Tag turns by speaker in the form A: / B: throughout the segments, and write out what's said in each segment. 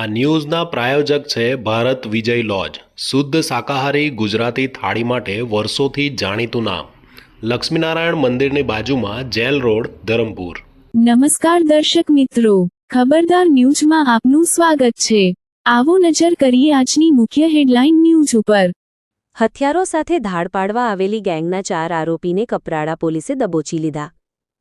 A: આ ન્યૂઝના પ્રાયોજક છે ભારત વિજય લોજ. શુદ્ધ શાકાહારી ગુજરાતી થાળી માટે વર્ષોથી જાણીતું નામ. લક્ષ્મીનારાયણ મંદિરની બાજુમાં જેલ રોડ, ધરમપુર.
B: નમસ્કાર દર્શક મિત્રો. ખબરદાર ન્યૂઝમાં આપનું સ્વાગત છે. આવો નજર કરીએ આજની મુખ્ય હેડલાઇન ન્યૂઝ ઉપર.
C: હથિયારો સાથે ધાડ પાડવા આવેલી ગેંગના ચાર આરોપીને કપરાડા પોલીસે દબોચી લીધા.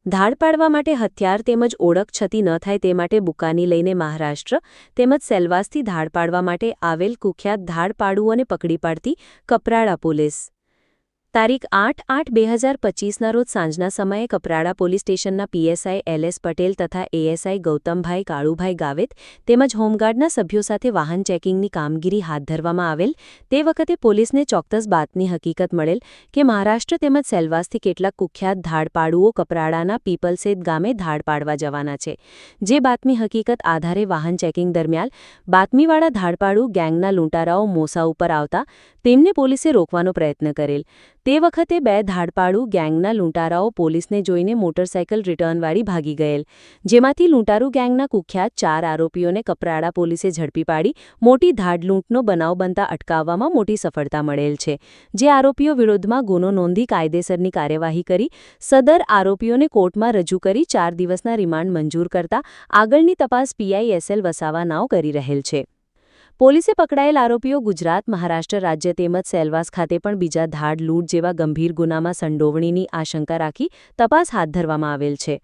C: ધાડ પાડવા માટે હથિયાર તેમજ ઓળખ છતી ન થાય તે માટે બુકાની લઈને મહારાષ્ટ્ર તેમજ સેલવાસથી ધાડ પાડવા માટે આવેલ કુખ્યાત ધાડ પાડુઓને પકડી પાડતી કપરાડા પોલીસ. તારીખ આઠ આઠ બે હજાર પચીસના રોજ સાંજના સમયે કપરાડા પોલીસ સ્ટેશનના પીએસઆઈ એલ એસ પટેલ તથા એએસઆઈ ગૌતમભાઈ કાળુભાઈ ગાવેત તેમજ હોમગાર્ડના સભ્યો સાથે વાહન ચેકિંગની કામગીરી હાથ ધરવામાં આવેલ. તે વખતે પોલીસને ચોક્કસ બાતની હકીકત મળેલ કે મહારાષ્ટ્ર તેમજ સેલવાસથી કેટલાક કુખ્યાત ધાડપાડુઓ કપરાડાના પીપલસેદ ગામે ધાડ પાડવા જવાના છે. જે બાતમી હકીકત આધારે વાહન ચેકિંગ દરમિયાન બાતમીવાળા ધાડપાડુ ગેંગના લૂંટારાઓ મોસા ઉપર આવતા તેમને પોલીસે રોકવાનો પ્રયત્ન કરેલ. તે વખતે બે ધાડપાડુ ગેંગના લૂંટારાઓ પોલીસને જોઈને મોટરસાયકલ રિટર્નવાળી ભાગી ગયેલ, જેમાંથી લૂંટારુ ગેંગના કુખ્યાત ચાર આરોપીઓને કપરાડા પોલીસે ઝડપી પાડી, મોટી ધાડલૂંટનો બનાવ બનતા અટકાવવામાં મોટી સફળતા મળેલ છે. જે આરોપીઓ વિરોધમાં ગુનો નોંધી કાયદેસરની કાર્યવાહી કરી, સદર આરોપીઓને કોર્ટમાં રજૂ કરી ચાર દિવસના રિમાન્ડ મંજૂર કરતા આગળની તપાસ પીઆઈએસએલ વસાવા નાવ કરી રહેલ છે. પોલીસે પકડાયેલ આરોપીઓ ગુજરાત, મહારાષ્ટ્ર રાજ્ય તેમજ સેલવાસ ખાતે પણ બીજા ધાડ લૂંટ જેવા ગંભીર ગુનામાં સંડોવણીની આશંકા રાખી તપાસ હાથ ધરવામાં આવેલ છે.